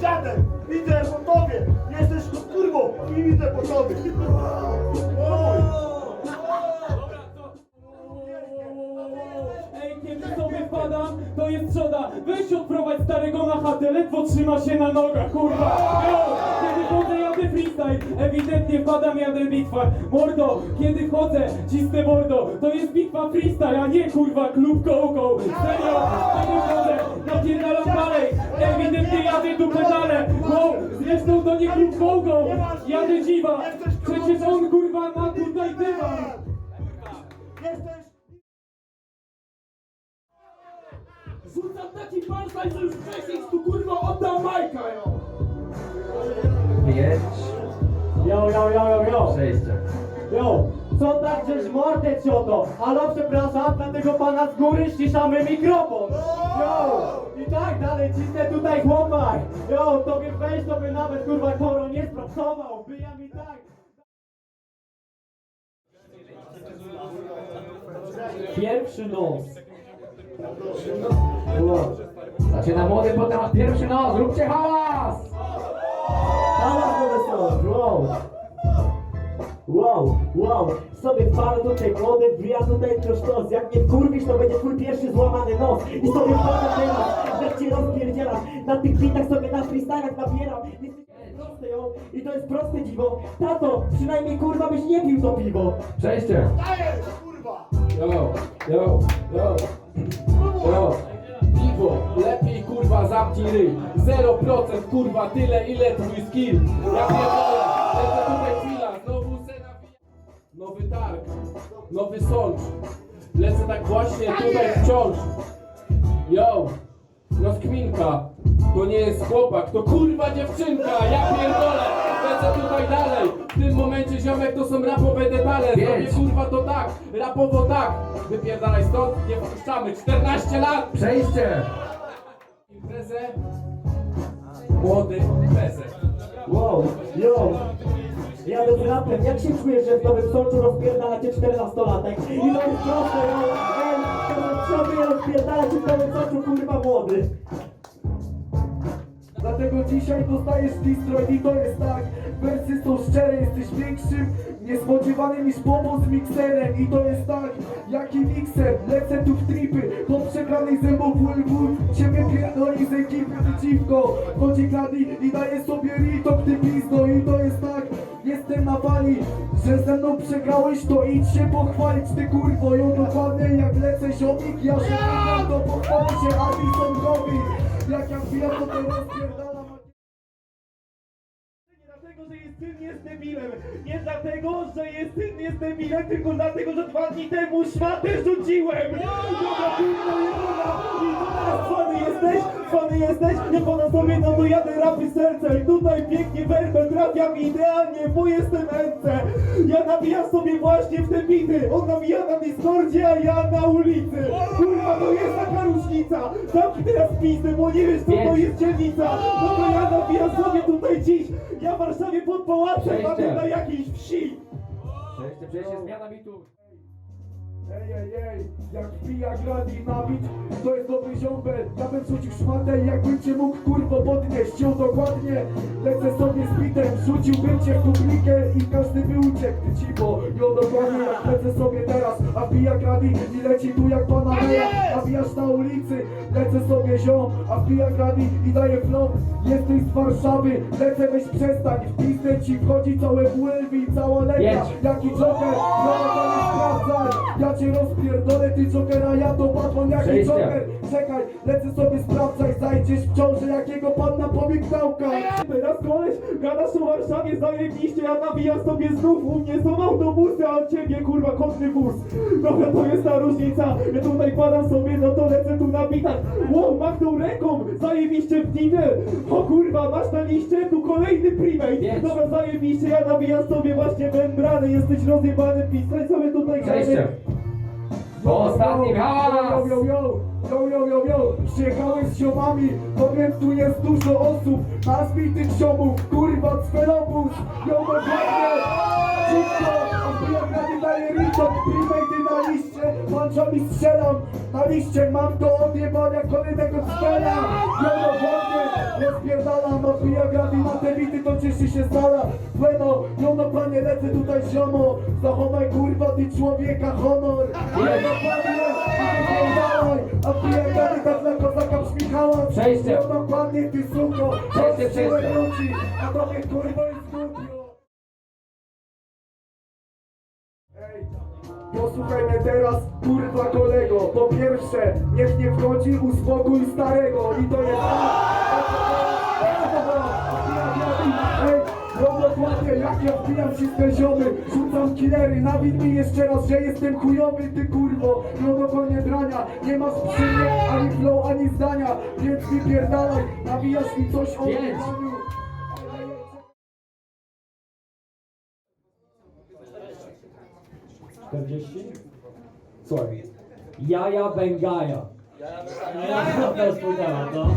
dziadem, widzę po tobie, jesteś kurwą i widzę po tobie. Ej, kiedy sobie wpadam, to jest trzoda. Weź odprowadź starego na chatę, ledwo trzyma się na nogach, kurwa. Freestyle, ewidentnie wpadam, jadę bitwa. Mordo, kiedy chodzę, cisnę mordo, to jest bitwa freestyle, a nie kurwa klub go-go. Serio, kiedy chodzę, napierdalam dalej, ewidentnie jadę tu pedale. Wow, zresztą to nie klub go-go, jadę dziwa. Przecież on kurwa ma tutaj dywan. Jesteś... Rzucam taki parsaj, że już wcześniej tu kurwa oddam Majka, jo! Pięć, Yo, yo, yo, yo, yo! przejście. Yo! Co tak żeś mordę cioto? Halo, przepraszam, dlatego pana z góry ściszamy mikrofon! Yo! I tak dalej, cisnę tutaj chłopak! Yo, tobie wejść, to by nawet kurwa koro nie spracował! Byjam i tak! Pierwszy nos! Zaczyna młody, potem pierwszy nos, róbcie hałas! Wow! Wow, wow, sobie wpada tutaj młody, wbija tutaj sztos. Jak nie wkurwisz, to będzie twój pierwszy złamany nos. I sobie wpada teraz, że cię rozpierdzielam. Na tych bitach sobie na freestylach nabieram. Jesteś proste, ją i to jest proste dziwo. Tato, przynajmniej kurwa byś nie pił to piwo. Przejście. Dajesz, kurwa! Yo, yo, yo, yo. Piwo, lepiej kurwa zamknij ryj. 0% kurwa tyle ile twój skill Ja pierdolę, lecę tutaj chwila Znowu se nawija Nowy targ, nowy sącz. Lecę tak właśnie tutaj wciąż. Yo, rozkminka. To nie jest chłopak, to kurwa dziewczynka. Ja pierdolę, ziomek to są rapowe detale Zrobię kurwa to tak, rapowo tak Wypierdalaj stąd, nie wpuszczamy 14 lat Przejście. Imprezę Młody prezes Wow, yo. Jadę z rapem, jak się czujesz, że w Nowym Sączu rozpierdala cię 14-latek? I to jest proste, yo. Ej, to sobie rozpierdala cię w Nowym Sączu, kurwa młody. Dlatego dzisiaj dostajesz destroy i to jest tak. Wersy są szczere, jesteś większym Niespodziewanym niż pomą z mikserem. I to jest tak, jaki mikser. Lecę tu w tripy, po przegranej zębów WLW Ciebie pierdoli z ekipy przeciwko Chodzi Gladi i daje sobie ritok jestem Że ze mną przegrałeś to idź się pochwalić Ty kurwo, ją dokładnie jak lecę ziomik Ja się nie to pochwalę się Addison robi Jak ja wbijam to rozpierdalam Nie dlatego, że jest syn jest debilem, nie dlatego, że jest syn jest debilem, tylko dlatego, że dwa dni temu szmatę rzuciłem! Dobra, kurwa, nie dobra! I to teraz fany jesteś? Fany jesteś? Nie pana sobie, no to jadę rapy serce i tutaj pięknie werbę trafiam idealnie, bo jestem MC! Ja nawijam sobie właśnie w te bity, on nawija na Discordzie, a ja na ulicy! Kurwa, to jest taka różnica! Zamknij teraz pizdę, bo nie wiesz, co to jest dzielnica! No to ja nawijam sobie tutaj dziś, ja w Warszawie pod pałacem, a ty na jakiejś wsi! Przejście, przejście, zmiana bitu. Ej, ej, ej, jak wbija gradi na bit, to jest dobry ziombel Ja bym rzucił szmatę, jakbym cię mógł kurwo podnieść Ją dokładnie, lecę sobie z bitem Rzuciłbym cię w publikę i każdy by uciekł Ty cipo, ją dokładnie jak lecę sobie teraz A wbija gradi i leci tu jak Panamera Nawijasz na ulicy, lecę sobie ziom A wbija gradi i daje flow Jesteś z Warszawy, lecę weź przestań. W pizdę ci wchodzi całe błędy i cała Jedź. Jaki joker, no to nie sprawdzaj Ja cię rozpierdolę, ty jokera, ja to Batman Jaki Przejście. joker, czekaj, lecę sobie sprawdzaj Zajdziesz w ciąży jakiego panna pomignałka Teraz koleś, gadasz o Warszawie zajebiście, ja nawijam sobie znów, u mnie są autobusy, a od ciebie kurwa konny wóz. Dobra, to jest ta różnica, ja tutaj padam sobie, no to lecę tu na bitach. Wow, machnął ręką, zajebiście w dinę. O kurwa, masz na liście, tu kolejny primate. Jedź. Dobra, zajebiście, ja nawijam sobie właśnie membrany, jesteś rozjebany, pisać sobie tutaj Przejście. Po ostatnim Yo, hałas. yo, yo, yo, yo, yo, yo, przyjechałeś z ziomami, powiem tu jest dużo osób, nazwij tych ziomów, kurwa, cfelobus, yo, dokładnie, szybko, wbijam grady daję Riton, primejty na liście, panczomi strzelam, na liście mam do odjebania kolejnego cfela. Jono wodnie, rozpierdalam, odbija grady na te bity, to cieszy się sala. Bueno, jono panie, lecę tutaj ziomo, zachowaj kurwa ty człowieka honor. Jono panie, wypierdalaj, a wbija grady tak dla kozaka brzmichała. Przejście. Jono panie, ty suko, Przejście, przejście. ludzi, a tobie kurwa jest Posłuchaj mnie teraz, kurwa kolego. Po pierwsze, niech nie wchodzi uspokój starego. I to jest... Tak. Robotłapie, no jak ja wbijam ci spęziony Rzucam killery, nawid mi jeszcze raz, że jestem chujowy Ty kurwo, no globowolnie drania. Nie masz przy mnie ani flow, ani zdania. Więc wypierdalaj, nawijasz mi coś o mnie 40? Sorry. Jaja Bengaja. Jaja Bengaja, no.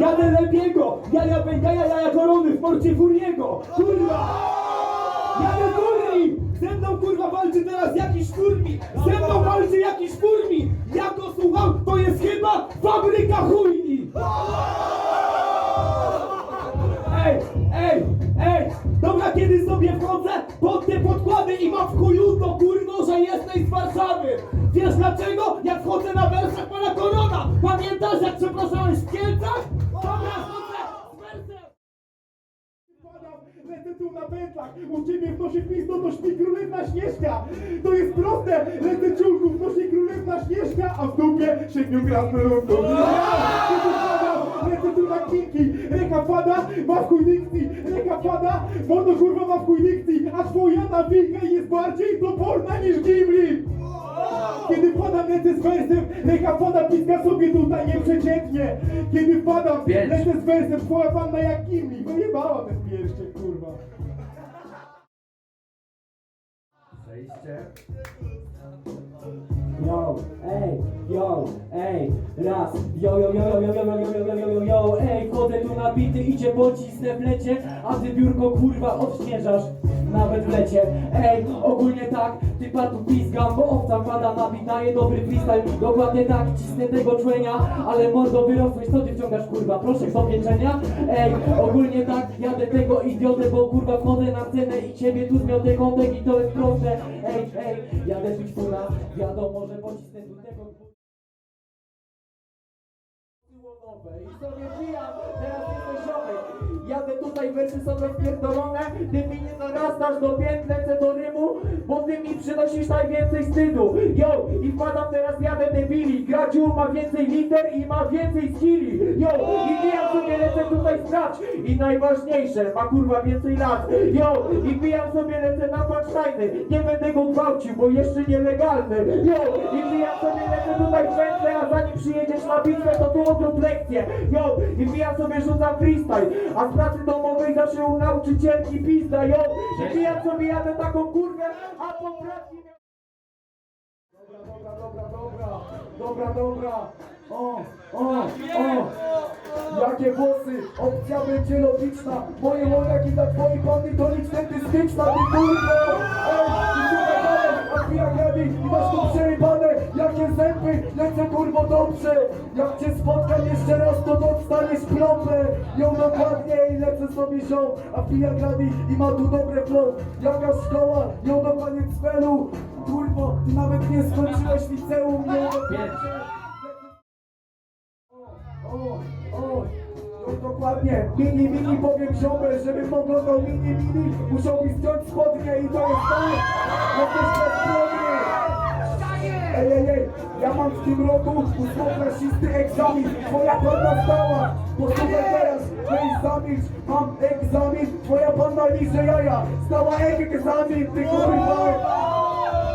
Jadę Lebiego! Jaja Bengaja, jaja Korony w porcie Furiego! Kurwa! Jadę Turni! Ze mną kurwa walczy teraz jakiś kurmi! Ze mną walczy jakiś kurmi! Ja go słucham, to jest chyba fabryka chujni! Kiedy sobie wchodzę pod te podkłady i mam w chuju to kurwo, że jesteś z Warszawy! Wiesz dlaczego? Jak wchodzę na wersach pana Korona! Pamiętasz jak przepraszałeś w Kielcach? Dobra! Lecę tu na pętlach, u ciebie w nosie pizdo to śpi królewna Śnieżka. To jest proste, lecę ciulku w nosie królewna Śnieżka, a w dupie siedmiokratne lundu. Lecę tu na kinki, reka pada, ma w chuj dykcji, reka pada, mordo kurwa ma w chuj dykcji, a twoja nawika jest bardziej toporna niż Gimli. Kiedy padam, lecę z wersem, reka pada, piska sobie tutaj nieprzeciętnie. Kiedy padam, Pięć. lecę z wersem, twoja panna jak Gimli. Wyjebała ten pierścień, kurwa. Przejście. Yo, ej, yo, ej, raz, yo, yo, yo, yo, yo, yo, yo, yo, yo, yo, yo, yo, ej, wchodzę tu nabity i cię pocisnę w lecie, a ty biurko kurwa odśnieżasz, nawet w lecie, ej, ogólnie tak, ty patu pizgam, bo owca pada nabit, daje dobry freestyle, dokładnie tak, cisnę tego człenia, ale mordo wyrosłeś, co ty wciągasz kurwa, proszę do pieczenia, ej, ogólnie tak, jadę tego idiotę, bo kurwa wchodzę na cenę i ciebie tu zmiotę kątek i to jest proste, ej, ej, jadę być fura, wiadomo, że So if we are Wersy są rozpierdolone Ty mi nie narastasz do pięt, lecę do rymu Bo ty mi przynosisz najwięcej wstydu. Yo, i wpadam teraz, jadę debili. Gradziu ma więcej liter i ma więcej skilli. Yo, i wbijam sobie, lecę tutaj sprać I najważniejsze, ma kurwa więcej lat. Yo, i wbijam sobie, lecę na punchline'y Nie będę go gwałcił, bo jeszcze nielegalny. Yo, i wbijam sobie, lecę tutaj w wętle A zanim przyjedziesz na bitwę, to tu odrób lekcję. Yo, i wbijam sobie, rzucam freestyle. A z pracy domowej zawsze u nauczycielki pizda Yo, i wbijam sobie, jadę taką kurwę A po pracy miał... Dobra, dobra, dobra, dobra. Dobra, dobra. O, o, o. Jakie włosy, opcja będzie logiczna. Moje łoniaki dla twojej panny to nic dentystyczna Ty kurwo, ej, ty dalej A ty jak i masz tu przejebane plombę Ją dokładnie i lecę sobie zią A jak jadę i ma tu dobre flow. Jaka szkoła, ją dokładnie celu Kurwo, ty nawet nie skończyłeś liceum ją Pięć. o, o, no dokładnie, mini, mini powiem ziomę, żebym oglądał mini, mini, musiał mi zdjąć spodnie i to jest tak, jesteś bezbronni. Ej, ej, ej, ja mam w tym roku ósmoklasisty egzamin, twoja panna stała, posłuchaj teraz, weź zamilcz, mam egzamin, twoja panna liże jaja, stała egzamin, ty kurwa.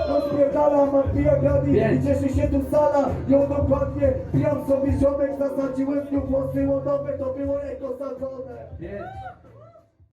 Rozpierdalam, mam pijagami Pięć. i cieszy się tu sala Ją dokładnie, pijam sobie ziomek Zasadziłem w nią włosy łodowe To było jako sadzone.